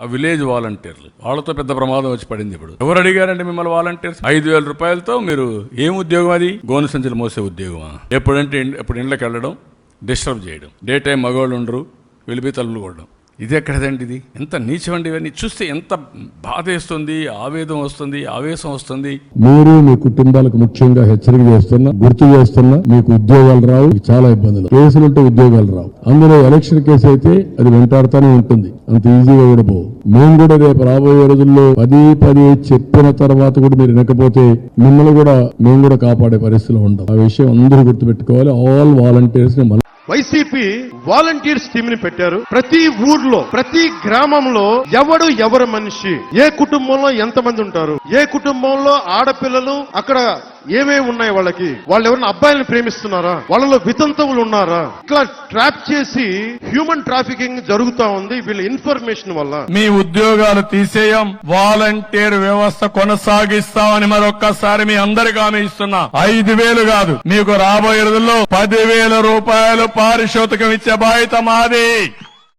ఆ విలేజ్ వాలంటీర్లు. వాళ్ళతో పెద్ద ప్రమాదం వచ్చి పడింది ఇప్పుడు. ఎవరు అడిగారండి మిమ్మల్ని వాలంటీర్స్? ఐదు వేల రూపాయలతో మీరు ఏం ఉద్యోగం అది? గోను సంచులు మోసే ఉద్యోగమా? ఎప్పుడంటే ఎప్పుడు ఇండ్లకి వెళ్ళడం డిస్టర్బ్ చేయడం. డే టైం మగవాళ్ళు ఉండరు వెళ్ళిపోయి తలుపులు కొట్టడం. ఇది ఎక్కడదండి ఇది? ఎంత నీచమండి ఇవన్నీ. చూస్తే ఎంత బాధ వేస్తుంది ఆవేదం వస్తుంది ఆవేశం వస్తుంది. మీరు మీ కుటుంబాలకు ముఖ్యంగా హెచ్చరిక చేస్తున్నా గుర్తు చేస్తున్నా మీకు ఉద్యోగాలు రావు చాలా ఇబ్బందులు. కేసులు ఉంటే ఉద్యోగాలు రావు. అందులో ఎలక్షన్ కేసు అయితే అది వెంటాడుతూనే ఉంటుంది. అంత ఈజీగా కూడా పోవు. మేము కూడా రేపు రాబోయే రోజుల్లో పది పది చెప్పిన తర్వాత కూడా మీరు వినకపోతే మిమ్మల్ని కూడా మేము కూడా కాపాడే పరిస్థితిలో ఉంటాం. ఆ విషయం అందరూ గుర్తుపెట్టుకోవాలి. ఆల్ వాలంటీర్స్ని మళ్ళీ వైసీపీ వాలంటీర్స్ టీమ్ని పెట్టారు. ప్రతి ఊర్లో ప్రతి గ్రామంలో ఎవడు ఎవరు మనిషి? ఏ కుటుంబంలో ఎంత మంది ఉంటారు? ఏ కుటుంబంలో ఆడపిల్లలు? అక్కడ ఏమేమి ఉన్నాయి వాళ్ళకి? వాళ్ళు ఎవరైనా అబ్బాయిలను ప్రేమిస్తున్నారా? వాళ్ళలో వితంతువులు ఉన్నారా? ఇట్లా ట్రాప్ చేసి హ్యూమన్ ట్రాఫికింగ్ జరుగుతా ఉంది వీళ్ళ ఇన్ఫర్మేషన్ వల్ల. మీ ఉద్యోగాలు తీసేయం వాలంటీర్ వ్యవస్థ కొనసాగిస్తామని మరొక్కసారి మీ అందరికి హామీ ఇస్తున్నా. ఐదు వేలు కాదు మీకు రాబోయే రోజుల్లో పదివేల రూపాయలు పారితోషికం ఇచ్చే బాధ్యత మాది.